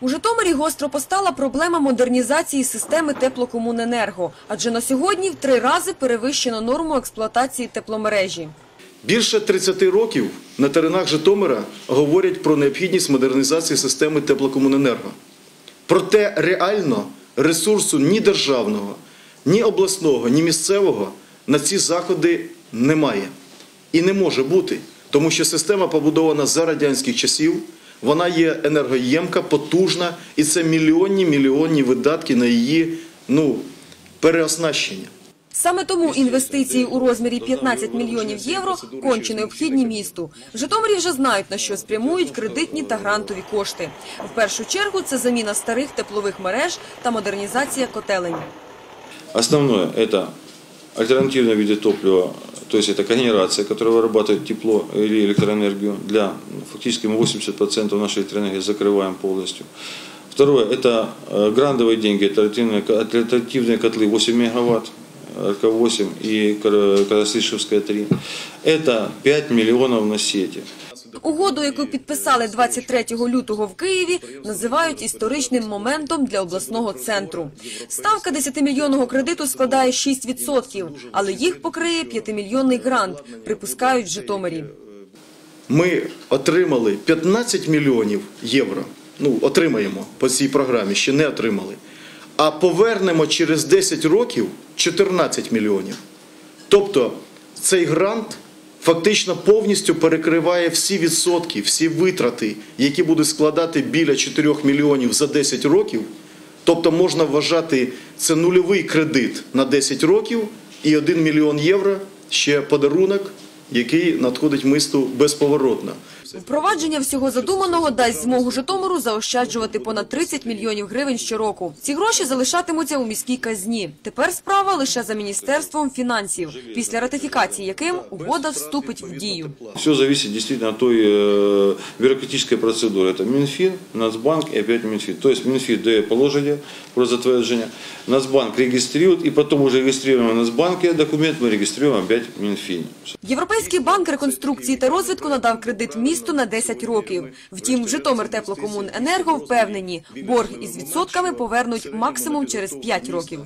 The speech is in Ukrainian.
У Житомирі гостро постала проблема модернізації системи теплокомуненерго, адже на сьогодні в три рази перевищено норму експлуатації тепломережі. Більше 30 років на теренах Житомира говорять про необхідність модернізації системи теплокомуненерго. Проте реально ресурсу ні державного, ні обласного, ні місцевого на ці заходи немає. І не може бути, тому що система побудована за радянських часів, вона є енергоємка, потужна, і це мільйонні мільйонні видатки на її ну, переоснащення. Саме тому інвестиції у розмірі 15 мільйонів євро конче необхідні місту. В Житомирі вже знають, на що спрямують кредитні та грантові кошти. В першу чергу це заміна старих теплових мереж та модернізація котелень. Основное – это альтернативные виды топлива, то есть это когенерация, которая вырабатывает тепло или электроэнергию. Для, фактически мы 80% нашей электроэнергии закрываем полностью. Второе – это э, грандовые деньги, это альтернативные, альтернативные котлы 8 мегаватт, РК-8 и Караслишевская 3. Это 5 миллионов на сети. Угоду, яку підписали 23 лютого в Києві, називають історичним моментом для обласного центру. Ставка 10-мільйонного кредиту складає 6%, але їх покриє 5-мільйонний грант, припускають в Житомирі. Ми отримали 15 мільйонів євро. Ну, отримаємо по цій програмі, ще не отримали. А повернемо через 10 років 14 мільйонів. Тобто цей грант фактично повністю перекриває всі відсотки, всі витрати, які будуть складати біля 4 мільйонів за 10 років. Тобто можна вважати це нульовий кредит на 10 років і 1 мільйон євро ще подарунок, який надходить місту безповоротно. Впровадження всього задуманого дасть змогу Житомиру заощаджувати понад 30 мільйонів гривень щороку. Ці гроші залишатимуться у міській казні. Тепер справа лише за міністерством фінансів, після ратифікації яким угода вступить в дію. Все зависит действительно от той э, бюрократической процедуры. Это Минфин, Нацбанк и опять Минфин. То есть Минфин дает положение про затверджение, Нацбанк регистрирует, и потом уже регистрируем в Нацбанке документ, мы регистрируем опять в Минфине. Європейський банк реконструкції та розвитку надав кредит місту на 10 років. Втім, в Житомир теплокомуненерго впевнені, борг із відсотками повернуть максимум через 5 років.